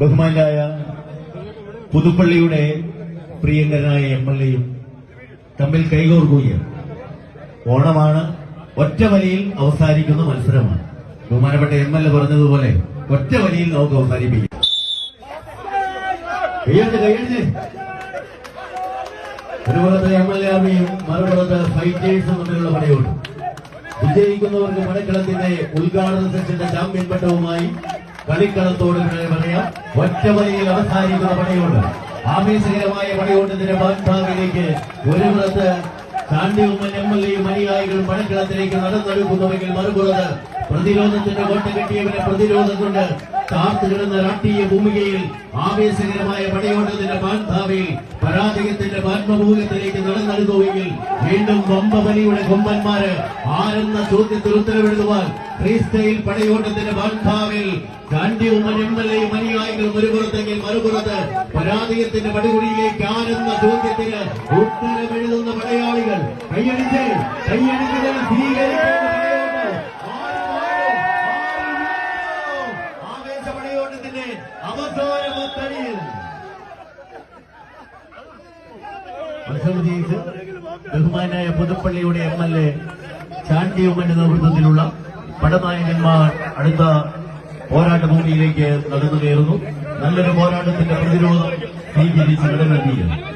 ബഹുമാനായ പുതുപ്പള്ളിയുടെ പ്രിയങ്കരനായ M L എയും തമ്മിൽ കൈകോർക്കുകയാണ് ഓണമാണ്. ഒറ്റ വലിയിൽ അവസാനിക്കുന്ന മത്സരമാണ്. ബഹുമാനപ്പെട്ട എം എൽ എ പറഞ്ഞതുപോലെ ഒറ്റ വലിയിൽ നമുക്ക് അവസാനിപ്പിക്കാം. ഒരു പുറത്ത് എം എൽ എ ആർമിയും മറുപുറത്ത് ഫൈറ്റേഴ്സും തമ്മിലുള്ള പടയോട് വിജയിക്കുന്നവർക്ക് പണിക്കളത്തിന്റെ ഉദ്ഘാടന സെക്ഷന്റെ ചാമ്പ്യൻ പട്ടവുമായി കളിക്കളത്തോട് ഇവിടെ പറയാം. ഒറ്റ വരിയിൽ അവസാനിക്കുന്ന പണിയോട് ആവേശകരമായ പണിയോട്ടത്തിന്റെ ഭാഗത്താവിലേക്ക് ഒരു പുറത്ത് ചാണ്ടിയുമ്മൻ എം എൽ എയും അനുയായികളും പണിക്കളത്തിലേക്ക് നടന്നൊരുക്കുന്നുവെങ്കിൽ മറുപുറത്ത് പ്രതിരോധത്തിന്റെ കോട്ട കെട്ടിയവരെ പ്രതിരോധം കൊണ്ട് താർത്തു കിടന്ന രാഷ്ട്രീയ ഭൂമികയിൽ ആവേശകരമായ പടയോട്ടത്തിന്റെ പാൻധാവയിൽ പരാജയത്തിന്റെ പാത്മഭൂഗത്തിലേക്ക് നടന്നെങ്കിൽ വീണ്ടും വമ്പബലിയുടെ കൊമ്പന്മാര് ആരെന്ന ചോദ്യത്തിൽ ഉത്തരവെഴുതുവാൻ ഫ്രീസ്റ്റൈൽ പടയോട്ടത്തിന്റെ പാൻധാവിൽ ഗാന്ധിയും എം എൽ എയും അനുയായികളും ഒരു പുറത്തെങ്കിൽ മറുപുറത്ത് പരാജയത്തിന്റെ പടുകുടിയിലേക്ക് ആരെന്ന ചോദ്യത്തിന് ഉത്തരമെഴുതുന്ന പടയാളികൾ കൈയടിച്ച് കൈയടിക്കുന്നത് സ്വീകരിക്കേണ്ട മത്സരം ബഹുമാനായ പുതുപ്പള്ളിയുടെ എം എൽ എ ചാണ്ടിയുമ്മന്റെ നേതൃത്വത്തിലുള്ള പടനായകന്മാർ അടുത്ത പോരാട്ട ഭൂമിയിലേക്ക് നടന്നു കയറുന്നു നല്ലൊരു പോരാട്ടത്തിന്റെ പ്രതിരോധം സ്വീകരിച്ച് കടന്നെത്തിയത്